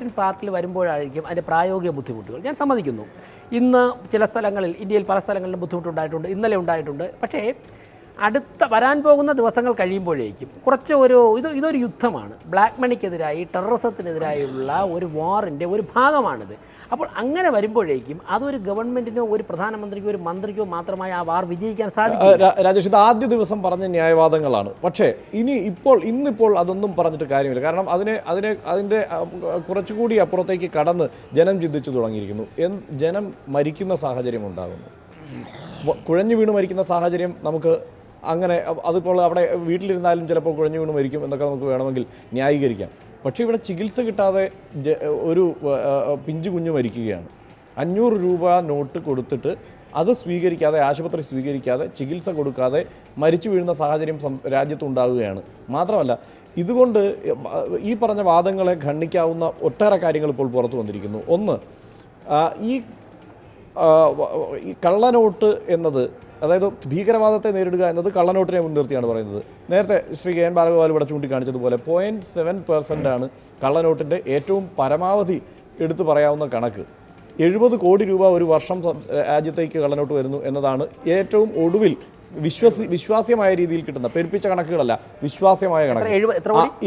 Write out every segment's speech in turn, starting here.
Regulation പാർട്ടിൽ വരുമ്പോഴായിരിക്കും അതിന്റെ പ്രായോഗിക ബുദ്ധിമുട്ടുകൾ. ഞാൻ സമ്മതിക്കുന്നു. ഇന്ന് ചില സ്ഥലങ്ങളിൽ ഇന്ത്യയിൽ പല സ്ഥലങ്ങളിലും ബുദ്ധിമുട്ടുണ്ടായിട്ടുണ്ട് ഇന്നലെ ഉണ്ടായിട്ടുണ്ട്. പക്ഷേ അടുത്ത വരാൻ പോകുന്ന ദിവസങ്ങൾ കഴിയുമ്പോഴേക്കും കുറച്ച് ഒരു ഇത് ഇതൊരു യുദ്ധമാണ്. ബ്ലാക്ക് മണിക്കെതിരായി ടെററിസത്തിനെതിരായുള്ള ഒരു വാറിന്റെ ഒരു ഭാഗമാണിത്. അപ്പോൾ അങ്ങനെ വരുമ്പോഴേക്കും അതൊരു ഗവൺമെന്റിനോ ഒരു പ്രധാനമന്ത്രിക്കോ ഒരു മന്ത്രിക്കോ മാത്രമായി ആ വാർ വിജയിക്കാൻ സാധിക്കും രാജേഷ് ഇത് ആദ്യ ദിവസം പറഞ്ഞ ന്യായവാദങ്ങളാണ്. പക്ഷേ ഇനി ഇപ്പോൾ ഇന്നിപ്പോൾ അതൊന്നും പറഞ്ഞിട്ട് കാര്യമില്ല. കാരണം അതിനെ അതിനെ അതിന്റെ കുറച്ചുകൂടി അപ്പുറത്തേക്ക് കടന്ന് ജനം ചിന്തിച്ചു തുടങ്ങിയിരിക്കുന്നു. ജനം മരിക്കുന്ന സാഹചര്യം ഉണ്ടാകുന്നു. കുഴഞ്ഞു വീണ് മരിക്കുന്ന സാഹചര്യം നമുക്ക് അങ്ങനെ അതിപ്പോൾ അവിടെ വീട്ടിലിരുന്നാലും ചിലപ്പോൾ കുഴഞ്ഞു വീണ് മരിക്കും എന്നൊക്കെ നമുക്ക് വേണമെങ്കിൽ ന്യായീകരിക്കാം. പക്ഷേ ഇവിടെ ചികിത്സ കിട്ടാതെ ഒരു പിഞ്ചു കുഞ്ഞു മരിക്കുകയാണ്. അഞ്ഞൂറ് രൂപ നോട്ട് കൊടുത്തിട്ട് അത് സ്വീകരിക്കാതെ ആശുപത്രി സ്വീകരിക്കാതെ ചികിത്സ കൊടുക്കാതെ മരിച്ചു വീഴുന്ന സാഹചര്യം രാജ്യത്തുണ്ടാവുകയാണ്. മാത്രമല്ല ഇതുകൊണ്ട് ഈ പറഞ്ഞ വാദങ്ങളെ ഖണ്ഡിക്കാവുന്ന ഒട്ടേറെ കാര്യങ്ങൾ ഇപ്പോൾ പുറത്തു വന്നിരിക്കുന്നു. ഒന്ന് ഈ കള്ളനോട്ട് എന്നത് അതായത് ഭീകരവാദത്തെ നേരിടുക എന്നത് കള്ളനോട്ടിനെ മുൻനിർത്തിയാണ് പറയുന്നത്. നേരത്തെ ശ്രീ കെ എൻ ബാലഗോപാൽ ഇവിടെ ചൂണ്ടിക്കാണിച്ചതുപോലെ പോയിന്റ് സെവൻ പെർസെന്റാണ് കള്ളനോട്ടിന്റെ ഏറ്റവും പരമാവധി എടുത്തു പറയാവുന്ന കണക്ക്. എഴുപത് കോടി രൂപ ഒരു വർഷം രാജ്യത്തേക്ക് കള്ളനോട്ട് വരുന്നു എന്നതാണ് ഏറ്റവും ഒടുവിൽ വിശ്വസി വിശ്വാസ്യമായ രീതിയിൽ കിട്ടുന്ന പെരുപ്പിച്ച കണക്കുകളല്ല വിശ്വാസ്യമായ കണക്ക്.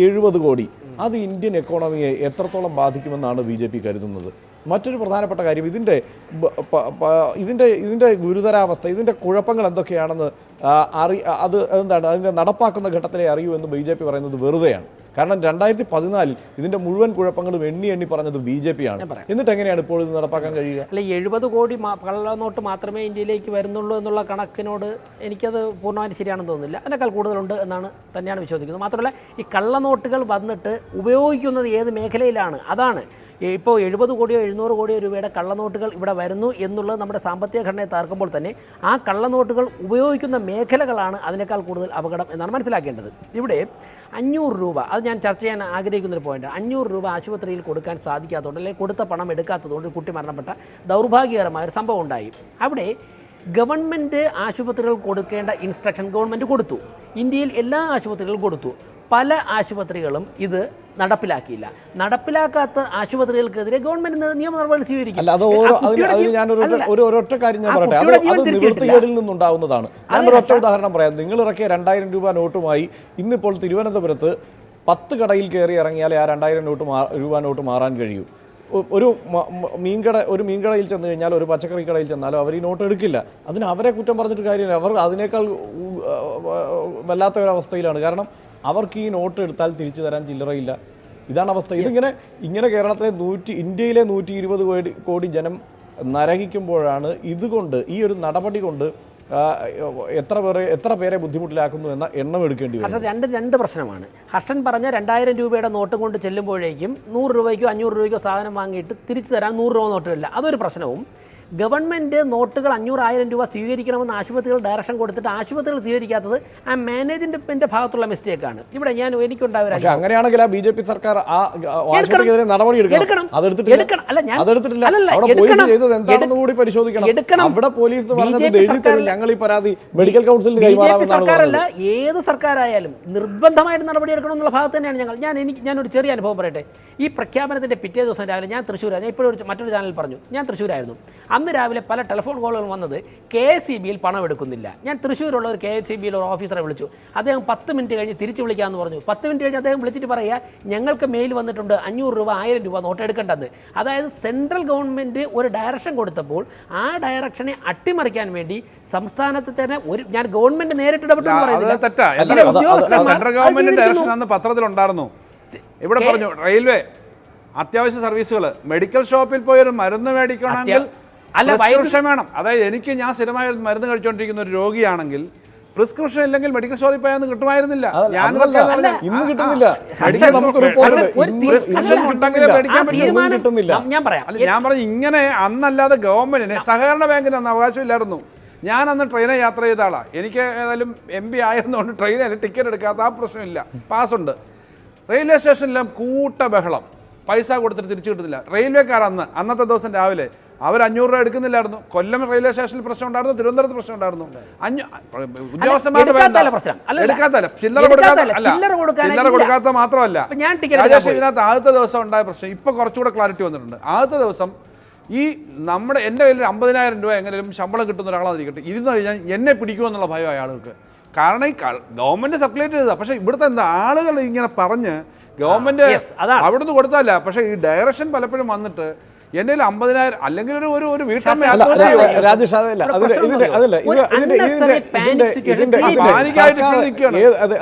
എഴുപത് കോടി. അത് ഇന്ത്യൻ എക്കോണമിയെ എത്രത്തോളം ബാധിക്കുമെന്നാണ് ബി ജെ പി കരുതുന്നത്. മറ്റൊരു പ്രധാനപ്പെട്ട കാര്യം ഇതിന്റെ ഇതിന്റെ ഇതിന്റെ ഗുരുതരാവസ്ഥ ഇതിന്റെ കുഴപ്പങ്ങൾ എന്തൊക്കെയാണെന്ന് അറി അത് എന്താണ് അതിന്റെ നടപ്പാക്കുന്ന ഘട്ടത്തിലേ അറിയൂ എന്ന് ബി ജെ പി പറയുന്നത് വെറുതെയാണ്. കാരണം രണ്ടായിരത്തി പതിനാലിൽ ഇതിന്റെ മുഴുവൻ കുഴപ്പങ്ങളും എണ്ണി എണ്ണി പറഞ്ഞത് ബി ജെ പി ആണ്. എന്നിട്ട് എങ്ങനെയാണ് ഇപ്പോൾ ഇത് നടപ്പാക്കാൻ കഴിയുക? അല്ല എഴുപത് കോടി കള്ള കള്ളനോട്ട് മാത്രമേ ഇന്ത്യയിലേക്ക് വരുന്നുള്ളൂ എന്നുള്ള കണക്കിനോട് എനിക്കത് പൂർണമായിട്ട് ശരിയാണെന്ന് തോന്നുന്നില്ല. അതിനേക്കാൾ കൂടുതലുണ്ട് എന്നാണ് തന്നെയാണ് വിശ്വസിക്കുന്നത്. മാത്രമല്ല ഈ കള്ളനോട്ടുകൾ വന്നിട്ട് ഉപയോഗിക്കുന്നത് ഏത് മേഖലയിലാണ്? അതാണ്. ഇപ്പോൾ എഴുപത് കോടിയോ എഴുന്നൂറ് കോടിയോ രൂപയുടെ കള്ളനോട്ടുകൾ ഇവിടെ വരുന്നു എന്നുള്ളത് നമ്മുടെ സാമ്പത്തിക ഘടനയെ തകർക്കുമ്പോൾ തന്നെ ആ കള്ളനോട്ടുകൾ ഉപയോഗിക്കുന്ന മേഖലകളാണ് അതിനേക്കാൾ കൂടുതൽ അപകടം എന്നാണ് മനസ്സിലാക്കേണ്ടത്. ഇവിടെ അഞ്ഞൂറ് രൂപ അത് ഞാൻ ചർച്ച ചെയ്യാൻ ആഗ്രഹിക്കുന്ന ഒരു പോയിന്റ് അഞ്ഞൂറ് രൂപ ആശുപത്രിയിൽ കൊടുക്കാൻ സാധിക്കാത്തതുകൊണ്ട് അല്ലെങ്കിൽ കൊടുത്ത പണം എടുക്കാത്തതുകൊണ്ട് കുട്ടി മരണപ്പെട്ട ദൗർഭാഗ്യകരമായ ഒരു സംഭവം ഉണ്ടായി. അവിടെ ഗവൺമെന്റ് ആശുപത്രികൾ കൊടുക്കേണ്ട ഇൻസ്ട്രക്ഷൻ ഗവൺമെന്റ് കൊടുത്തു. ഇന്ത്യയിൽ എല്ലാ ആശുപത്രികളും കൊടുത്തു. പല ആശുപത്രികളും ഇത് നടപ്പിലാക്കിയില്ല. നടപ്പിലാക്കാത്ത ആശുപത്രികൾക്കെതിരെ ഗവൺമെന്റ് നിയമ നടപടി സ്വീകരിക്കും. ഒരൊറ്റ കാര്യം ഞാൻ പറയട്ടെ. അത്. നിവൃത്തികേടിൽ നിന്നുണ്ടാവുന്നതാണ്. ഞാൻ ഉദാഹരണം പറയാം. നിങ്ങൾ ഇറക്കിയ രണ്ടായിരം രൂപ നോട്ടുമായി ഇന്നിപ്പോൾ തിരുവനന്തപുരത്ത് പത്ത് കടയിൽ കയറി ഇറങ്ങിയാലേ ആ രണ്ടായിരം നോട്ട് രൂപ നോട്ട് മാറാൻ കഴിയൂ. ഒരു മീൻകട ഒരു മീൻകടയിൽ ചെന്ന് കഴിഞ്ഞാൽ ഒരു പച്ചക്കറി കടയിൽ ചെന്നാലും അവർ ഈ നോട്ട് എടുക്കില്ല. അതിന് അവരെ കുറ്റം പറഞ്ഞിട്ട് കാര്യമില്ല. അവർ അതിനേക്കാൾ വല്ലാത്ത ഒരവസ്ഥയിലാണ് കാരണം അവർക്ക് ഈ നോട്ട് എടുത്താൽ തിരിച്ചു തരാൻ ചില്ലറയില്ല. ഇതാണ് അവസ്ഥ. ഇതിങ്ങനെ ഇങ്ങനെ കേരളത്തിലെ നൂറ്റി ഇന്ത്യയിലെ നൂറ്റി ഇരുപത് കോടി കോടി ജനം നരകിക്കുമ്പോഴാണ് ഇതുകൊണ്ട് ഈ ഒരു നടപടി കൊണ്ട് എത്ര പേരെ എത്ര പേരെ ബുദ്ധിമുട്ടിലാക്കുന്നു എന്ന എണ്ണം എടുക്കേണ്ടി വരും. രണ്ട് രണ്ട് പ്രശ്നമാണ്. ഹർഷൻ പറഞ്ഞ രണ്ടായിരം രൂപയുടെ നോട്ടും കൊണ്ട് ചെല്ലുമ്പോഴേക്കും നൂറ് രൂപയ്ക്കോ അഞ്ഞൂറ് രൂപയ്ക്കോ സാധനം വാങ്ങിയിട്ട് തിരിച്ചു തരാൻ നൂറ് രൂപ നോട്ടില്ല അതൊരു പ്രശ്നവും. ഗവൺമെന്റ് നോട്ടുകൾ അഞ്ഞൂറായിരം രൂപ സ്വീകരിക്കണമെന്ന് ആശുപത്രികൾ ഡയറക്ഷൻ കൊടുത്തിട്ട് ആശുപത്രികൾ സ്വീകരിക്കാത്തത് ആ മാനേജ്മെന്റിന്റെ ഭാഗത്തുള്ള മിസ്റ്റേക്കാണ് ഇവിടെ ഞാൻ എനിക്കുണ്ടായ അങ്ങനെയാണെങ്കിൽ ആ ബി ജെ പി സർക്കാർ നടപടി എടുക്കണം. എടുക്കണം. എടുക്കണം. അല്ല, ഞാൻ- എടുക്കണം. എടുക്കണം. സർക്കാരല്ല ഏത് സർക്കാരായാലും നിർബന്ധമായിട്ട് നടപടിയെടുക്കണം എന്നുള്ള ഭാഗത്ത് തന്നെയാണ് ഞങ്ങൾ. ഞാൻ എനിക്ക് ഞാൻ ഒരു ചെറിയ അനുഭവം പറയട്ടെ. ഈ പ്രഖ്യാപനത്തിന്റെ പിറ്റേ ദിവസം രാവിലെ ഞാൻ തൃശ്ശൂരാണ് ഞാൻ ഇപ്പോഴും മറ്റൊരു ചാനലിൽ പറഞ്ഞു. ഞാൻ തൃശ്ശൂരായിരുന്നു. അന്ന് രാവിലെ പല ടെലിഫോൺ കോളുകളും വന്നത് കെ എസ് സി ബിയിൽ പണം എടുക്കുന്നില്ല ഞാൻ തൃശ്ശൂരുള്ള ഒരു കെ എസ് സി ബിയിൽ ഒരു ഓഫീസറെ വിളിച്ചു. അദ്ദേഹം പത്ത് മിനിറ്റ് കഴിഞ്ഞ് തിരിച്ച് വിളിക്കാമെന്ന് പറഞ്ഞു. പത്ത് മിനിറ്റ് കഴിഞ്ഞ് അദ്ദേഹം വിളിച്ചിട്ട് പറയുക ഞങ്ങൾക്ക് മെയിൽ വന്നിട്ടുണ്ട് അഞ്ഞൂറ് രൂപ ആയിരം രൂപ നോട്ട് എടുക്കേണ്ടത്. അതായത് സെൻട്രൽ ഗവൺമെന്റ് ഒരു ഡയറക്ഷൻ കൊടുത്തപ്പോൾ ആ ഡയറക്ഷനെ അട്ടിമറിക്കാൻ വേണ്ടി സംസ്ഥാനത്ത് തന്നെ ഒരു ഞാൻ ഗവൺമെന്റ് നേരിട്ട് പത്രത്തിലുണ്ടായിരുന്നു. ഇവിടെ പറഞ്ഞു റെയിൽവേ അത്യാവശ്യ സർവീസുകൾ മെഡിക്കൽ ഷോപ്പിൽ പോയി ഒരു മരുന്ന് മേടിക്കണമെങ്കിൽ അല്ല, പ്രിസ്ക്രിപ്ഷൻ വേണം. അതായത് എനിക്ക് ഞാൻ സ്ഥിരമായി മരുന്ന് കഴിച്ചുകൊണ്ടിരിക്കുന്ന ഒരു രോഗിയാണെങ്കിൽ പ്രിസ്ക്രിപ്ഷൻ ഇല്ലെങ്കിൽ മെഡിക്കൽ സ്റ്റോറിൽ പോയാൽ കിട്ടുമായിരുന്നില്ല. ഇന്ന് കിട്ടുന്നില്ല. കിട്ടുന്നില്ല. ഞാൻ പറയാം. അല്ല ഞാൻ പറഞ്ഞു ഇങ്ങനെ അന്നല്ലാതെ ഗവൺമെന്റിന് സഹകരണ ബാങ്കിന് അന്ന് അവകാശമില്ലായിരുന്നു. ഞാൻ അന്ന് ട്രെയിനെ യാത്ര ചെയ്ത ആളാണ് എനിക്ക് ഏതായാലും എം പി ആയിരുന്നുകൊണ്ട് ട്രെയിനിൽ ടിക്കറ്റ് എടുക്കാത്ത ആ പ്രശ്നമില്ല. പാസ്സുണ്ട് റെയിൽവേ സ്റ്റേഷനിലും കൂട്ട ബഹളം. പൈസ കൊടുത്തിട്ട് തിരിച്ചു കിട്ടുന്നില്ല. റെയിൽവേക്കാർ അന്ന് അന്നത്തെ ദിവസം രാവിലെ അവർ അഞ്ഞൂറ് രൂപ എടുക്കുന്നില്ലായിരുന്നു. കൊല്ലം റെയിൽവേ സ്റ്റേഷനിൽ പ്രശ്നം ഉണ്ടായിരുന്നു തിരുവനന്തപുരത്ത് പ്രശ്നം ഉണ്ടായിരുന്നു. എടുക്കാത്തതല്ല ചില്ലറ ചില്ലറ. കൊടുക്കാത്ത മാത്രമല്ല. രാജേഷ്. ഇതിനകത്ത് ആദ്യത്തെ ദിവസം ഉണ്ടായ പ്രശ്നം ഇപ്പൊ കുറച്ചുകൂടെ ക്ലാരിറ്റി വന്നിട്ടുണ്ട്. ആദ്യത്തെ ദിവസം ഈ നമ്മുടെ എന്റെ കയ്യിൽ അമ്പതിനായിരം രൂപ എങ്ങനെയും ശമ്പളം കിട്ടുന്ന ഒരാളായിരിക്കട്ടെ ഇരുന്ന് കഴിഞ്ഞാൽ എന്നെ പിടിക്കുമെന്നുള്ള ഭയം അയാൾക്ക്. കാരണം ഈ ഗവൺമെന്റ് സർക്കുലേറ്റ് ചെയ്തതാ. പക്ഷേ ഇവിടുത്തെ എന്താ ആളുകൾ ഇങ്ങനെ പറഞ്ഞ് ഗവൺമെന്റ്. അവിടുന്ന് കൊടുത്തല്ല പക്ഷേ ഈ ഡയറക്ഷൻ പലപ്പോഴും വന്നിട്ട് എന്റെ കയ്യിൽ അമ്പതിനായിരം അല്ലെങ്കിൽ ഒരു ഒരു ഒരു. രാജേഷ് അതല്ല.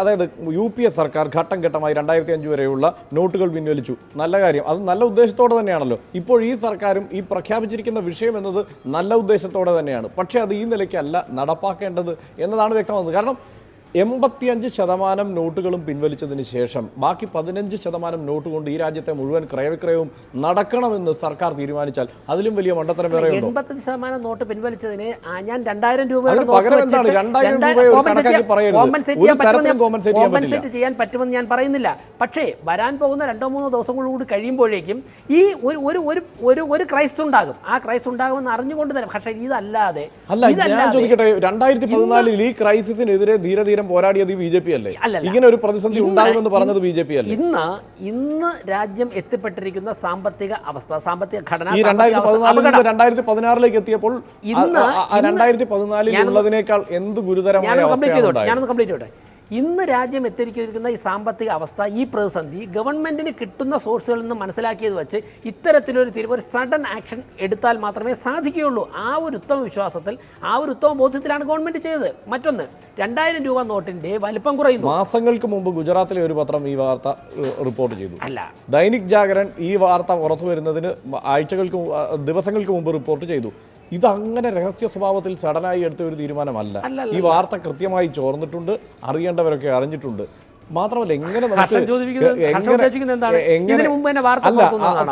അതായത് യു പി എ സർക്കാർ ഘട്ടം ഘട്ടമായി രണ്ടായിരത്തി അഞ്ച് വരെയുള്ള നോട്ടുകൾ പിൻവലിച്ചു. നല്ല കാര്യം. അത് നല്ല ഉദ്ദേശത്തോടെ തന്നെയാണല്ലോ. ഇപ്പോൾ ഈ സർക്കാരും ഈ പ്രഖ്യാപിച്ചിരിക്കുന്ന വിഷയം എന്നത് നല്ല ഉദ്ദേശത്തോടെ തന്നെയാണ്. പക്ഷേ അത് ഈ നിലയ്ക്കല്ല നടപ്പാക്കേണ്ടത് എന്നതാണ് വ്യക്തമാകുന്നത്. കാരണം എൺപത്തിയഞ്ച് ശതമാനം നോട്ടുകളും പിൻവലിച്ചതിന് ശേഷം ബാക്കി പതിനഞ്ച് ശതമാനം നോട്ട് കൊണ്ട് ഈ രാജ്യത്തെ മുഴുവൻ ക്രയവിക്രയവും നടക്കണമെന്ന് സർക്കാർ തീരുമാനിച്ചാൽ അതിലും വലിയ മണ്ടത്തരം വേറെ എൺപത്തഞ്ച് ശതമാനം നോട്ട് പിൻവലിച്ചതിന് ഞാൻ രണ്ടായിരം രൂപ പകരം എന്താണ്? രണ്ടായിരം ചെയ്യാൻ കോമ്പൻസേറ്റ് ചെയ്യാൻ പറ്റുമെന്ന് ഞാൻ പറയുന്നില്ല. പക്ഷേ വരാൻ പോകുന്ന രണ്ടോ മൂന്നോ ദിവസങ്ങളോട് കൂടി കഴിയുമ്പോഴേക്കും ഈ ഒരു ഒരു ഒരു ഒരു ഒരു ക്രൈസ് ഉണ്ടാകും. ആ ക്രൈസ് ഉണ്ടാകുമെന്ന് അറിഞ്ഞുകൊണ്ട് തന്നെ പക്ഷേ ഇതല്ലാതെ അല്ല ഞാൻ ചോദിക്കട്ടെ രണ്ടായിരത്തി പതിനാലിൽ ഈ ക്രൈസിസിനെതിരെ ധീരധീരം പോരാടിയത് ബി ജെ പി അല്ലേ. ഇങ്ങനെ ഒരു പ്രതിസന്ധി ഉണ്ടാകുമെന്ന് പറഞ്ഞത് ബി ജെ പി അല്ലേ? ഇന്ന് ഇന്ന് രാജ്യം എത്തിപ്പെട്ടിരിക്കുന്ന സാമ്പത്തിക അവസ്ഥ സാമ്പത്തിക ഘടന ഈ രണ്ടായിരത്തി പതിനാലിൽ നിന്ന് രണ്ടായിരത്തി പതിനാറിലേക്ക് എത്തിയപ്പോൾ ഇന്ന് രണ്ടായിരത്തി പതിനാലിൽ ഉള്ളതിനേക്കാൾ എന്ത് ഗുരുതരമായ ഞാനൊന്ന് കംപ്ലീറ്റ് അവസ്ഥയാണ് ഉണ്ടായത്? ചെയ്തോട്ടെ. ഇന്ന് രാജ്യം എത്തിയിരിക്കുന്ന ഈ സാമ്പത്തിക അവസ്ഥ ഈ പ്രതിസന്ധി ഗവൺമെന്റിന് കിട്ടുന്ന സോഴ്സുകളിൽ നിന്ന് മനസ്സിലാക്കിയത് വെച്ച് ഇത്തരത്തിലൊരു തീരുമാനം ഒരു സഡൻ ആക്ഷൻ എടുത്താൽ മാത്രമേ സാധിക്കുകയുള്ളൂ. ആ ഒരു ഉത്തമ വിശ്വാസത്തിൽ ആ ഒരു ഉത്തമ ബോധ്യത്തിലാണ് ഗവൺമെന്റ് ചെയ്തത്. മറ്റൊന്ന് രണ്ടായിരം രൂപ നോട്ടിന്റെ വലിപ്പം കുറയുന്നു. മാസങ്ങൾക്ക് മുമ്പ് ഗുജറാത്തിലെ ഒരു പത്രം ഈ വാർത്ത റിപ്പോർട്ട് ചെയ്തു. അല്ല. ദൈനിക് ജാഗരൺ ഈ വാർത്ത പുറത്തു വരുന്നതിന് ആഴ്ചകൾക്ക് ദിവസങ്ങൾക്ക് മുമ്പ് റിപ്പോർട്ട് ചെയ്തു. ഇത് അങ്ങനെ രഹസ്യ സ്വഭാവത്തിൽ സഡനായി എടുത്ത ഒരു തീരുമാനമല്ല. ഈ വാർത്ത കൃത്യമായി ചോർന്നിട്ടുണ്ട് അറിയേണ്ടവരൊക്കെ അറിഞ്ഞിട്ടുണ്ട്. മാത്രമല്ല എങ്ങനെ നമുക്ക്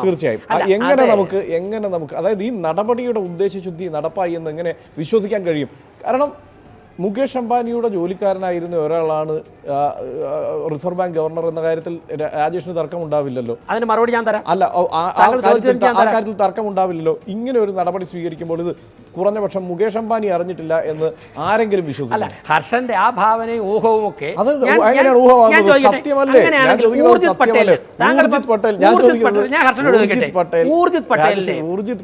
തീർച്ചയായും. എങ്ങനെ നമുക്ക് എങ്ങനെ നമുക്ക് അതായത് ഈ നടപടിയുടെ ഉദ്ദേശശുദ്ധി നടപ്പായി എന്ന് എങ്ങനെ വിശ്വസിക്കാൻ കഴിയും? കാരണം മുകേഷ് അംബാനിയുടെ ജോലിക്കാരനായിരുന്ന ഒരാളാണ് റിസർവ് ബാങ്ക് ഗവർണർ എന്ന കാര്യത്തിൽ രാജേഷിന് തർക്കം ഉണ്ടാവില്ലല്ലോ അതിന് മറുപടി ഞാൻ തരാം. അല്ല ആ- കാര്യത്തിൽ തർക്കം തർക്കമുണ്ടാവില്ലല്ലോ. ഇങ്ങനെ ഒരു നടപടി സ്വീകരിക്കുമ്പോൾ ഇത് കുറഞ്ഞ പക്ഷം മുകേഷ് അംബാനി അറിഞ്ഞിട്ടില്ല എന്ന് ആരെങ്കിലും വിശ്വസിക്കും ഹർഷന്റെ ആ ഭാവനയും ഊഹവും ഒക്കെ അത് എങ്ങനെയാണ് ഊഹമാകുന്നത്? സത്യമല്ലേ? ഞാൻ ചോദിക്കുന്നത് ഊർജിത് പട്ടേൽ ഊർജിത് പട്ടേൽ ഞാൻ ഊർജിത് ചോദിക്കുന്നത് പട്ടേൽ. ഊർജിത് പട്ടേൽ. ഊർജിത്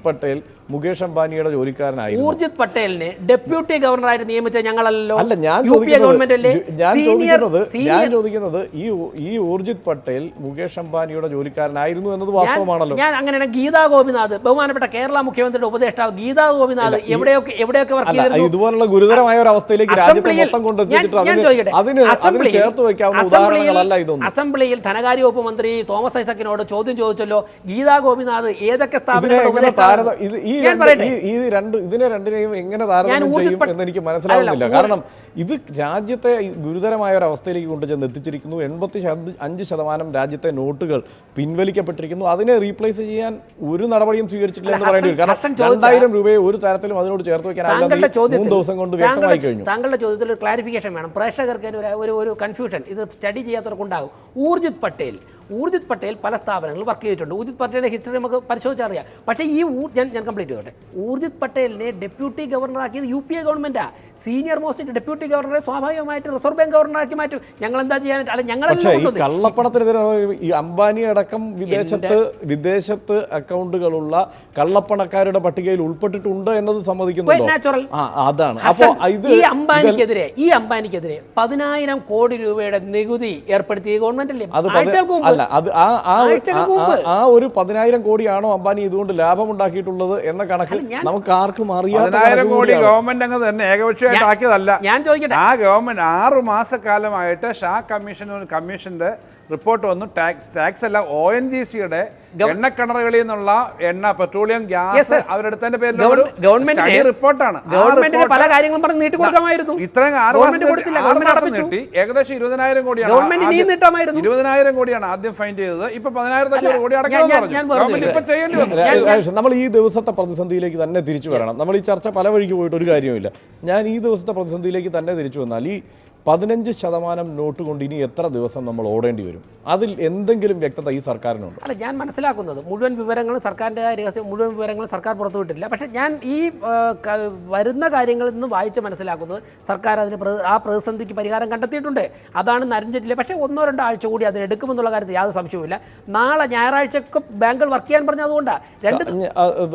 മുകേഷ് അംബാനിയുടെ ജോലിക്കാരനായി ഊർജിത് പട്ടേലിനെ ഡെപ്യൂട്ടി ഗവർണറായിട്ട് നിയമിച്ച ഞങ്ങളല്ലോ അല്ല ഞാൻ ഗവൺമെന്റ് ഞാൻ ചോദിക്കുന്നത് ഞാൻ ചോദിക്കുന്നത് ഈ ഈ ഊർജിത് പട്ടേൽ മുകേഷ് അംബാനിയുടെ ജോലിക്കാരനായിരുന്നു എന്നത് വാസ്തവമാണല്ലോ. ഞാൻ അങ്ങനെയാണ് ഗീതാ ഗോപിനാഥ് ബഹുമാനപ്പെട്ട കേരള മുഖ്യമന്ത്രിയുടെ ഉപദേഷ്ടാവ് ഗീതാ ഗോപിനാഥ് എവിടെയൊക്കെ എവിടെയൊക്കെ വർക്ക് ചെയ്തിരുന്നു? ഇതുപോലുള്ള ഗുരുതരമായ ഒരു അവസ്ഥയിലേക്ക് രാജ്യത്തെ മൊത്തം അതിന് അതിന് ചേർത്ത് വയ്ക്കാവുന്ന ഉദാഹരണങ്ങളല്ല ഇതൊന്നും. അസംബ്ലിയിൽ ധനകാര്യ വകുപ്പ് മന്ത്രി തോമസ് ഐസക്കിനോട് ചോദ്യം ചോദിച്ചല്ലോ ഗീതാ ഗോപിനാഥ് ഏതൊക്കെ ഇതിനെ രണ്ടിനെയും എങ്ങനെ താരതമ്യം ചെയ്യും എന്ന് എനിക്ക് മനസ്സിലാവുന്നില്ല. കാരണം ഇത് രാജ്യത്തെ ഗുരുതരമായ ഒരു അവസ്ഥയിലേക്ക് കൊണ്ടുചെന്ന് എത്തിച്ചിരിക്കുന്നു. എൺപത്തി അഞ്ച് ശതമാനം രാജ്യത്തെ നോട്ടുകൾ പിൻവലിക്കപ്പെട്ടിരിക്കുന്നു. അതിനെ റീപ്ലേസ് ചെയ്യാൻ ഒരു നടപടിയും സ്വീകരിച്ചിട്ടില്ല എന്ന് പറയേണ്ടി വരും. കാരണം രണ്ടായിരം രൂപയെ ഒരു തരത്തിലും അതിനോട് ചേർത്ത് ചോദ്യത്തിൽ മൂന്ന് ദിവസം കൊണ്ട് വ്യക്തമായി കഴിഞ്ഞു. താങ്കളുടെ ചോദ്യത്തിൽ ഒരു ക്ലാരിഫിക്കേഷൻ വേണം. പ്രേക്ഷകർക്ക് ഒരു ഒരു കൺഫ്യൂഷൻ ഇത് സ്റ്റഡി ചെയ്യാത്തവർക്കുണ്ടാകും. ഊർജിത് പട്ടേൽ ഊർജിത് പട്ടേൽ പല സ്ഥാപനങ്ങളിൽ വർക്ക് ചെയ്തിട്ടുണ്ട്. ഊർജിത് പട്ടേലിന്റെ ഹിസ്റ്ററി നമുക്ക് പരിശോധിച്ചറിയാം. പക്ഷേ ഈ ഊർ ഞാൻ ഞാൻ കംപ്ലീറ്റ് ചെയ്തോട്ടെ. ഊർജിത് പട്ടേലിനെ ഡെപ്യൂട്ടി ഗവർണറാക്കിയത് യു പി എ ഗവൺമെന്റാണ് സീനിയർ മോസ്റ്റ് ഡെപ്യൂട്ടി ഗവർണറെ സ്വാഭാവികമായിട്ട് റിസർവ് ബാങ്ക് ഗവർണറാക്കി മാറ്റും. ഞങ്ങൾ എന്താ ചെയ്യാൻ? അല്ല ഞങ്ങൾ. കള്ളപ്പണത്തിനെതിരെ ഈ അംബാനി അടക്കം വിദേശത്ത് വിദേശത്ത് അക്കൗണ്ടുകളുള്ള കള്ളപ്പണക്കാരുടെ പട്ടികയിൽ ഉൾപ്പെട്ടിട്ടുണ്ട് എന്നത് സമ്മതിക്കുന്നുണ്ടോ? അതാണ്. അപ്പോൾ ഇത് ഈ അംബാനിക്കെതിരെ ഈ അംബാനിക്കെതിരെ പതിനായിരം കോടി രൂപയുടെ നികുതി ഏർപ്പെടുത്തിയ ഗവൺമെന്റ് അല്ലേ അല്ല അത് ആ ആ ആ- ഒരു പതിനായിരം കോടിയാണോ അംബാനി ഇതുകൊണ്ട് ലാഭം ഉണ്ടാക്കിയിട്ടുള്ളത് എന്ന കണക്ക് നമുക്ക് ആർക്കും അറിയാം പതിനായിരം കോടി ഗവൺമെന്റ് അങ്ങ് തന്നെ ഏകപക്ഷീയമായിട്ട് ഞാൻ- ആക്കിയതല്ല. ഞാൻ ചോദിക്കട്ടെ. ആ ഗവൺമെന്റ് ആറു മാസക്കാലമായിട്ട് ഷാ കമ്മീഷൻ കമ്മീഷന്റെ റിപ്പോർട്ട് വന്നു. ടാക്സ് ടാക്സ് അല്ല ഒ എൻ ജി സിയുടെ എണ്ണക്കിണറുകളിൽ നിന്നുള്ള എണ്ണ പെട്രോളിയം ഗ്യാസ് അവരുടെ അവരെടുത്തതിന്റെ പേരിൽ ഗവൺമെന്റ് റിപ്പോർട്ടാണ് ആ ഗവൺമെന്റിന് പല കാര്യങ്ങളും പറഞ്ഞ് നീട്ടി കൊടുക്കാമായിരുന്നു. ഇത്രയും ആറ് ഗവൺമെന്റ് മാസം നീട്ടി- ഗവൺമെന്റ് ഏകദേശം ഇരുപതിനായിരം കോടിയാണ് ഗവൺമെന്റ്. ഇരുപതിനായിരം കോടിയാണ് ആദ്യം ഫൈൻ ചെയ്തത്. ഇപ്പൊ പതിനായിരത്തി അഞ്ഞൂറ് കോടി അടക്കണം നമ്മൾ ഈ ദിവസത്തെ പ്രതിസന്ധിയിലേക്ക് തന്നെ തിരിച്ചു വരണം. നമ്മൾ ഈ ചർച്ച പല വഴിക്ക് പോയിട്ട് ഒരു കാര്യവുമില്ല. ഞാൻ ഈ ദിവസത്തെ പ്രതിസന്ധിയിലേക്ക് തന്നെ തിരിച്ചു വന്നാൽ ഈ പതിനഞ്ച് ശതമാനം നോട്ട് കൊണ്ട് ഇനി എത്ര ദിവസം നമ്മൾ ഓടേണ്ടി വരും? അതിൽ എന്തെങ്കിലും വ്യക്തത ഈ സർക്കാരിനുണ്ട്? അല്ല ഞാൻ മനസ്സിലാക്കുന്നത് മുഴുവൻ വിവരങ്ങളും സർക്കാരിന്റെ രഹസ്യം മുഴുവൻ വിവരങ്ങളും സർക്കാർ പുറത്തുവിട്ടില്ല പക്ഷേ ഞാൻ ഈ വരുന്ന കാര്യങ്ങളിൽ നിന്ന് വായിച്ച് മനസ്സിലാക്കുന്നത് സർക്കാർ അതിന് ആ പ്രതിസന്ധിക്ക് പരിഹാരം കണ്ടെത്തിയിട്ടുണ്ട്. അതാണ് നരഞ്ഞിട്ടില്ല പക്ഷേ ഒന്നോ രണ്ടോ ആഴ്ച കൂടി അതിനെടുക്കുമെന്നുള്ള കാര്യത്തിൽ യാതൊരു സംശയവുമില്ല. നാളെ ഞായറാഴ്ചക്ക് ബാങ്കുകൾ വർക്ക് ചെയ്യാൻ പറഞ്ഞ അതുകൊണ്ടാണ് രണ്ട്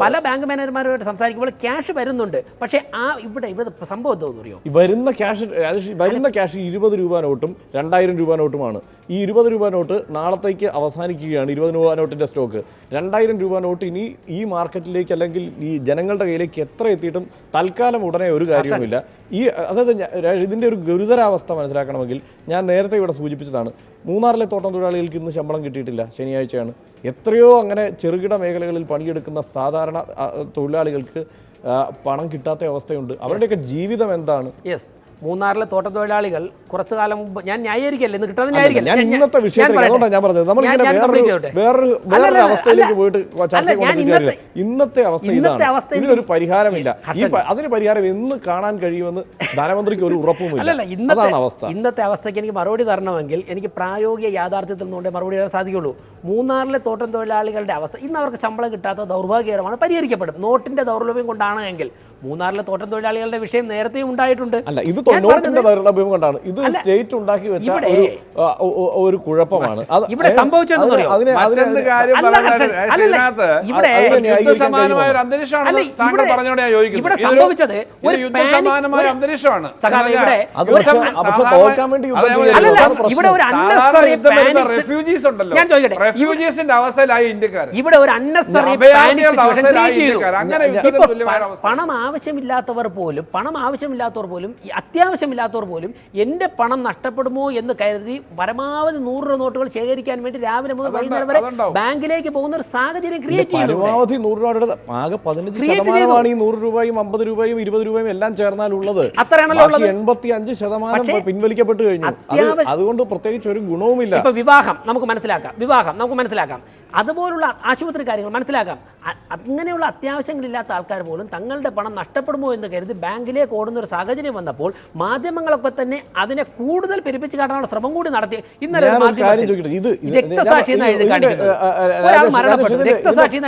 പല ബാങ്ക് മാനേജർമാരുമായിട്ട് സംസാരിക്കുമ്പോൾ ക്യാഷ് വരുന്നുണ്ട്. പക്ഷേ ആ ഇവിടെ ഇവിടെ സംഭവം എന്തോ അറിയോ? വരുന്ന ക്യാഷ് വരുന്ന ക്യാഷ് ഇരുപത് രൂപ നോട്ടും രണ്ടായിരം രൂപ നോട്ടുമാണ്. ഈ ഇരുപത് രൂപ നോട്ട് നാളത്തേക്ക് അവസാനിക്കുകയാണ് ഇരുപത് രൂപ നോട്ടിന്റെ സ്റ്റോക്ക്. രണ്ടായിരം രൂപ നോട്ട് ഇനി ഈ മാർക്കറ്റിലേക്ക് അല്ലെങ്കിൽ ഈ ജനങ്ങളുടെ കയ്യിലേക്ക് എത്ര എത്തിയിട്ടും തൽക്കാലം ഉടനെ ഒരു കാര്യവുമില്ല. ഈ അതായത് ഇതിന്റെ ഒരു ഗുരുതരാവസ്ഥ മനസ്സിലാക്കണമെങ്കിൽ ഞാൻ നേരത്തെ ഇവിടെ സൂചിപ്പിച്ചതാണ്. മൂന്നാറിലെ തോട്ടം തൊഴിലാളികൾക്ക് ഇന്ന് ശമ്പളം കിട്ടിയിട്ടില്ല ശനിയാഴ്ചയാണ്. എത്രയോ അങ്ങനെ ചെറുകിട മേഖലകളിൽ പണിയെടുക്കുന്ന സാധാരണ തൊഴിലാളികൾക്ക് പണം കിട്ടാത്ത അവസ്ഥയുണ്ട്. അവരുടെയൊക്കെ ജീവിതം എന്താണ്? യെസ്. മൂന്നാറിലെ തോട്ടത്തൊഴിലാളികൾ കുറച്ചു കാലം മുമ്പ് ഞാൻ ന്യായീകരിക്കല്ലേ? ഇന്ന് കിട്ടുന്നത് ന്യായീകരിക്കല്ല ഞാൻ ഇന്നത്തെ വിഷയത്തിലേക്ക് പറയട്ടെ. ഞാൻ പറഞ്ഞത്. നമ്മൾ വേറൊരു അവസ്ഥയിലേക്ക് പോയിട്ട് ചർച്ച ഇന്നത്തെ- അവസ്ഥ ഇന്നത്തെ ഇതാണ്. അവസ്ഥ ഇതിനൊരു പരിഹാരമില്ല. ഈ. അതിന് പരിഹാരം എന്ന് കാണാൻ കഴിയുമെന്ന് ധനമന്ത്രിക്ക് ഒരു ഉറപ്പുമില്ല. അല്ലല്ല ഇന്നത്തെ അവസ്ഥ. ഇന്നത്തെ അവസ്ഥയ്ക്ക് എനിക്ക് മറുപടി തരണമെങ്കിൽ എനിക്ക് പ്രായോഗിക യാഥാർത്ഥ്യത്തിൽ നിന്നുകൊണ്ടേ മറുപടി തരാൻ സാധിക്കുള്ളൂ. മൂന്നാറിലെ തോട്ടം തൊഴിലാളികളുടെ അവസ്ഥ ഇന്ന് അവർക്ക് ശമ്പളം കിട്ടാത്ത ദൗർഭാഗ്യകരമാണ് പരിഹരിക്കപ്പെടും. നോട്ടിന്റെ ദൗർലഭ്യം കൊണ്ടാണ് എങ്കിൽ മൂന്നാറിലെ തോട്ടം തൊഴിലാളികളുടെ വിഷയം നേരത്തെയും ഉണ്ടായിട്ടുണ്ട്. അല്ല ഇത് തൊണ്ണൂറ്റിന്റെ കൊണ്ടാണ്. ഇത് സ്റ്റേറ്റ് ഉണ്ടാക്കി വെച്ച ഇവിടെ- ഒരു ഒരു കുഴപ്പമാണ്. ഇവിടെ സംഭവിച്ചത് ഞാൻ ചോദിക്കട്ടെ, റെഫ്യൂജീസിന്റെ അവസ്ഥയിലായി ഇന്ത്യക്കാർ ഇവിടെ ഒരു അന്നസറി. പണം ആവശ്യമില്ലാത്തവർ പോലും പണം ആവശ്യമില്ലാത്തവർ പോലും ഈ അത്യാവശ്യമില്ലാത്തവർ പോലും എന്റെ പണം നഷ്ടപ്പെടുമോ എന്ന് കരുതി പരമാവധി നൂറ് രൂപ നോട്ടുകൾ ശേഖരിക്കാൻ വേണ്ടി രാവിലെ മുതൽ വൈകുന്നേരം വരെ ബാങ്കിലേക്ക് പോകുന്ന ഒരു സാഹചര്യം ക്രിയേറ്റ് പരമാവധി നൂറ് രൂപയുടെ ആകെ പതിനഞ്ച് ശതമാനമാണ് ഈ നൂറ് രൂപയും അമ്പത് രൂപയും ഇരുപത് രൂപയും എല്ലാം ചേർന്നാൽ ഉള്ളത്. അത്രയാണല്ലോ. എൺപത്തി അഞ്ച് ശതമാനം പിൻവലിക്കപ്പെട്ട് കഴിഞ്ഞു. അതുകൊണ്ട് പ്രത്യേകിച്ച് ഒരു ഗുണവുമില്ല. ഇപ്പൊ വിവാഹം നമുക്ക് മനസ്സിലാക്കാം. വിവാഹം നമുക്ക് മനസ്സിലാക്കാം. അതുപോലുള്ള ആശുപത്രി കാര്യങ്ങൾ മനസ്സിലാക്കാം. അങ്ങനെയുള്ള അത്യാവശ്യങ്ങളില്ലാത്ത ആൾക്കാർ പോലും തങ്ങളുടെ പണം നഷ്ടപ്പെടുമോ എന്ന് കരുതി ബാങ്കിലേക്ക് ഓടുന്ന ഒരു സാഹചര്യം വന്നപ്പോൾ മാധ്യമങ്ങളൊക്കെ തന്നെ അതിനെ കൂടുതൽ പെരുപ്പിച്ച് കാട്ടാനുള്ള ശ്രമം കൂടി നടത്തി. ഇന്നലെ രക്തസാക്ഷി രക്തസാക്ഷി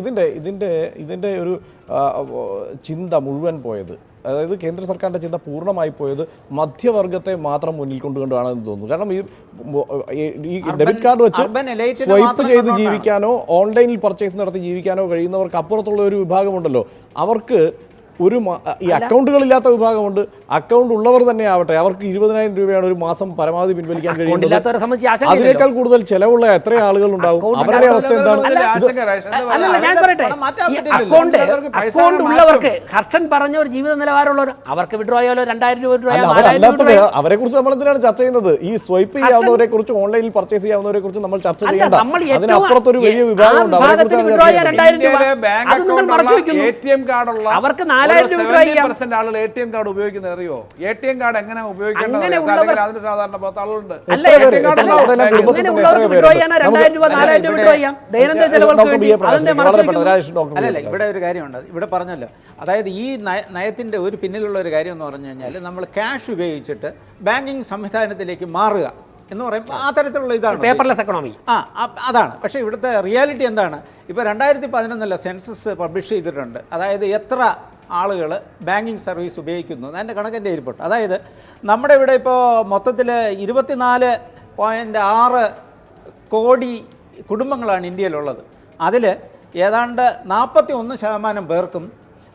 ഇതിന്റെ ഇതിന്റെ ഇതിന്റെ ഒരു ചിന്ത മുഴുവൻ പോയത് അതായത് കേന്ദ്ര സർക്കാരിന്റെ ചിന്ത പൂർണമായി പോയത് മധ്യവർഗത്തെ മാത്രം മുന്നിൽ കൊണ്ടുകൊണ്ടാണെന്ന് തോന്നുന്നു. കാരണം ഈ ഈ- ഡെബിറ്റ് കാർഡ് വെച്ച് സ്വൈപ്പ് ചെയ്ത് ജീവിക്കാനോ ഓൺലൈനിൽ പർച്ചേസ് നടത്തി ജീവിക്കാനോ കഴിയുന്നവർക്ക് അപ്പുറത്തുള്ള ഒരു വിഭാഗമുണ്ടല്ലോ. അവർക്ക് ഒരു ഈ അക്കൗണ്ടുകളില്ലാത്ത വിഭാഗമുണ്ട്. അക്കൗണ്ട് ഉള്ളവർ തന്നെ ആവട്ടെ അവർക്ക് ഇരുപതിനായിരം രൂപയാണ് ഒരു മാസം പരമാവധി പിൻവലിക്കാൻ കഴിയുന്നത്. അതിനേക്കാൾ കൂടുതൽ ചെലവുള്ള എത്ര ആളുകൾ ഉണ്ടാവും അവരുടെ അവസ്ഥ എന്താണ്? ഞാൻ പറയട്ടെ. അക്കൗണ്ട് അക്കൗണ്ട് ഉള്ളവർക്ക് ഹർഷൻ പറഞ്ഞ ഒരു ജീവിത നിലവാരമുള്ളവർ അവർക്ക് വിഡ്രോ ആയാലോ രണ്ടായിരം രൂപ അവരെ കുറിച്ച് നമ്മൾ എന്തിനാണ് ചർച്ച ചെയ്യുന്നത്? ഈ സ്വൈപ്പ് ചെയ്യാവുന്നവരെ കുറിച്ച് ഓൺലൈനിൽ പർച്ചേസ് ചെയ്യാവുന്നവരെ കുറിച്ച് നമ്മൾ ചർച്ച ചെയ്യേണ്ട. അതിനപ്പുറത്തൊരു വലിയ വിഭാഗം ഉണ്ട് അവരെ കുറിച്ച് അവർക്ക് നാലായിരം രൂപ ആളുകൾ എ ടി എം കാർഡ് ഉപയോഗിക്കുന്നത് അറിയോ എ ടി എം കാർഡ് എങ്ങനെ ഉപയോഗിക്കേണ്ടത് അങ്ങനെ അല്ലെങ്കിൽ അതിന് സാധാരണ പത്ത് ആളുണ്ട് അല്ല, എത്ര എ പേര്? ടി എം കാർഡ് എത്ര അല്ല. ആളുടെ എല്ലാം കുടുംബത്തിൽ അങ്ങനെ തന്നെ ഉള്ളവർക്ക് എത്ര withdraw പേരുണ്ട്? ചെയ്യാൻ നമുക്ക് രണ്ടായിരം രൂപ അല്ല, നാലായിരം രൂപ ഇവിടെ- ചെയ്യാം ദൈനംദിന ഡോക്ടർ ചെലവുകൾക്ക് ബി. എ. വേണ്ടി പ്രകാശ്, അതെന്തേ വളരെ മറച്ചു പെട്ടെന്ന് വെക്കുന്നു? Rajesh doctor B. അല്ലല്ല ഇവിടെ ഒരു കാര്യമുണ്ട് ഇവിടെ പറഞ്ഞല്ലോ അതായത് ഈ നയത്തിന്റെ ഒരു പിന്നിലുള്ള ഒരു കാര്യം എന്ന് പറഞ്ഞു കഴിഞ്ഞാൽ നമ്മൾ ക്യാഷ് ഉപയോഗിച്ചിട്ട് ബാങ്കിങ് സംവിധാനത്തിലേക്ക് മാറുക എന്ന് പറയുമ്പോൾ ആ തരത്തിലുള്ള ഇതാണ് പേപ്പർലെസ് എക്കണോമി ആ അതാണ് പക്ഷേ ഇവിടുത്തെ റിയാലിറ്റി എന്താണ് ഇപ്പോൾ രണ്ടായിരത്തി പതിനൊന്നല്ല സെൻസസ് പബ്ലിഷ് ചെയ്തിട്ടുണ്ട് അതായത് എത്ര ആളുകൾ ബാങ്കിങ് സർവീസ് ഉപയോഗിക്കുന്നു. എന്റെ കണക്കെന്റെ ഇരിപ്പുണ്ട്. അതായത് നമ്മുടെ ഇവിടെ ഇപ്പോൾ മൊത്തത്തിൽ ഇരുപത്തിനാല് പോയിന്റ് ആറ് കോടി കുടുംബങ്ങളാണ് ഇന്ത്യയിലുള്ളത്. അതിൽ ഏതാണ്ട് നാൽപ്പത്തി ഒന്ന് ശതമാനം പേർക്കും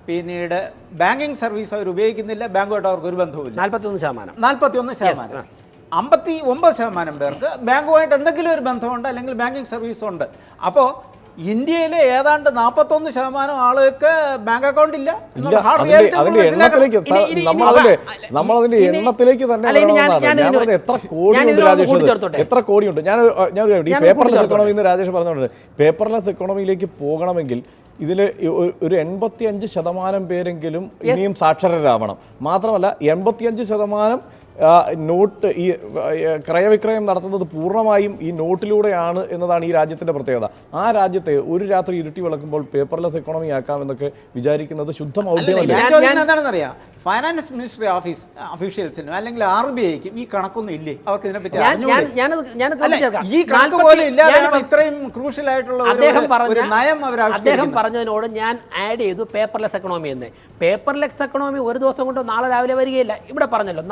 പിന്നീട് ബാങ്കിങ് സർവീസ് അവർ ഉപയോഗിക്കുന്നില്ല ബാങ്കുമായിട്ട് അവർക്ക് ഒരു ബന്ധവുമില്ല. നാൽപ്പത്തൊന്ന് ശതമാനം. നാൽപ്പത്തി ഒന്ന് ശതമാനം. അമ്പത്തി ഒമ്പത് ശതമാനം പേർക്ക് ബാങ്കുമായിട്ട് എന്തെങ്കിലും ഒരു ബന്ധമുണ്ട് അല്ലെങ്കിൽ ബാങ്കിങ് സർവീസ് ഉണ്ട് അപ്പോൾ ഇന്ത്യയിലെ ഏതാണ്ട് നാൽപ്പത്തൊന്ന് ശതമാനം ആളുകൾക്ക് ബാങ്ക് അക്കൗണ്ട് ഇല്ല അതിന്റെ എണ്ണത്തിലേക്ക് തന്നെ എത്ര കോടിയുണ്ട് രാജേഷ് എത്ര കോടിയുണ്ട്? ഞാൻ ഞാൻ ഈ പേപ്പർലെസ് എക്കോണമി എന്ന് രാജേഷ് പറഞ്ഞോണ്ട് പേപ്പർലെസ് എക്കോണമിയിലേക്ക് പോകണമെങ്കിൽ ഇതിൽ ഒരു എൺപത്തി അഞ്ച് ശതമാനം പേരെങ്കിലും ഇനിയും സാക്ഷരരാവണം. മാത്രമല്ല എൺപത്തിയഞ്ച് ശതമാനം നോട്ട് ഈ ക്രയവിക്രയം നടത്തുന്നത് പൂർണമായും ഈ നോട്ടിലൂടെയാണ് എന്നതാണ് ഈ രാജ്യത്തിന്റെ പ്രത്യേകത. ആ രാജ്യത്തെ ഒരു രാത്രി ഇരുട്ടി വിളക്കുമ്പോൾ പേപ്പർലെസ് എക്കോണമി ആക്കാം എന്നൊക്കെ വിചാരിക്കുന്നത് ശുദ്ധ മൗഢ്യമല്ലേ ഫൈനാൻസ് മിനിസ്ട്രി ഓഫീസ് ഒഫീഷ്യൽസിനും അല്ലെങ്കിൽ ആർ ബി ഐക്കും ഈ കണക്കൊന്നും ഇല്ലേ? അവർക്ക് ഇതിനെപ്പറ്റി ഈ കണക്ക് പോലും ഇല്ലാതെയാണ് ഇത്രയും ക്രൂഷ്യൽ ആയിട്ടുള്ള ഒരു- ഒരു- നയം അവർ അദ്ദേഹം പറഞ്ഞതിനോട് ഞാൻ ആഡ് ചെയ്തു പേപ്പർലെസ് എക്കണോമി എന്ന്. പേപ്പർലെസ് എക്കണോമി ഒരു ദിവസം കൊണ്ട് നാളെ രാവിലെ വരികയില്ല. ഇവിടെ പറഞ്ഞല്ലോ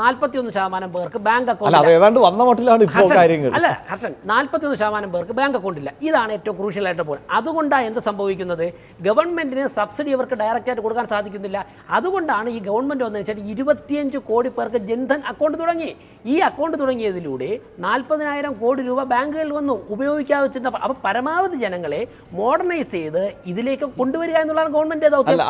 ശതമാനം പേർക്ക് ബാങ്ക് അക്കൗണ്ട് വന്ന മട്ടിലാണ് ഇപ്പോൾ കാര്യങ്ങൾ. അല്ല ഹർഷൻ നാൽപ്പത്തിയൊന്ന് ശതമാനം പേർക്ക് ബാങ്ക് അക്കൗണ്ട് ഇല്ല. ഇതാണ് ഏറ്റവും ക്രൂഷ്യൽ ആയിട്ട് പോകുന്നത് അതുകൊണ്ടാണ് എന്ത് സംഭവിക്കുന്നത്? ഗവൺമെന്റിന് സബ്സിഡി ഇവർക്ക് ഡയറക്റ്റായിട്ട് കൊടുക്കാൻ സാധിക്കുന്നില്ല. അതുകൊണ്ടാണ് ഈ ഗവൺമെന്റ് വന്നതെന്ന് വെച്ചാൽ ഇരുപത്തിയഞ്ച് കോടി പേർക്ക് ജൻധൻ അക്കൗണ്ട് തുടങ്ങി. ഈ അക്കൗണ്ട് തുടങ്ങിയതിലൂടെ നാൽപ്പതിനായിരം കോടി രൂപ ബാങ്കുകളിൽ വന്നു ഉപയോഗിക്കാതെ വെച്ചിരുന്ന അപ്പോൾ പരമാവധി ജനങ്ങളെ മോഡേണൈസ് ചെയ്ത് ഇതിലേക്ക് കൊണ്ടുവരിക എന്നുള്ളതാണ് ഗവൺമെന്റ് ദൗത്യം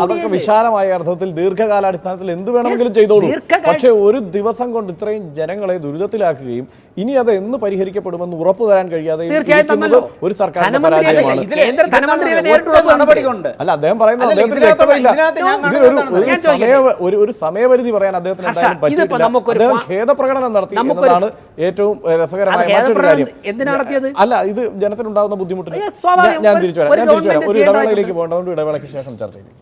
അതൊക്കെ വിശാലമായ അർത്ഥത്തിൽ ദീർഘകാലാടിസ്ഥാനത്തിൽ എന്ത് വേണമെങ്കിലും ചെയ്തോളൂ. ദീർഘകാല- പക്ഷേ ഒരു ദിവസം കൊണ്ട് ഇത്രയും ജനങ്ങളെ ദുരിതത്തിലാക്കുകയും ഇനി അത് എന്ന് പരിഹരിക്കപ്പെടുമെന്ന് ഉറപ്പു തരാൻ കഴിയാതെ. ഒരു സർക്കാർ ധനമന്ത്രി അല്ലേ? അദ്ദേഹം പറയുന്നത് അദ്ദേഹത്തിന് വ്യക്തതയില്ല ഒരു സമയപരിധി പറയാൻ അദ്ദേഹത്തിന് എന്തായാലും ഇതിപ്പോ നമുക്കൊരു അദ്ദേഹം ഖേദപ്രകടനം നടത്തി എന്നതാണ് ഏറ്റവും രസകരമായ മറ്റൊരു കാര്യം? അല്ല ഇത് ജനത്തിനുണ്ടാകുന്ന ബുദ്ധിമുട്ടിന് ഞാൻ- തിരിച്ചു വരാം. ഞാൻ തിരിച്ചു വരാം. ഒരു ഇടവേളയിലേക്ക് പോകേണ്ടതുകൊണ്ട് ഇടവേളയ്ക്ക് ശേഷം ചർച്ച ചെയ്യും.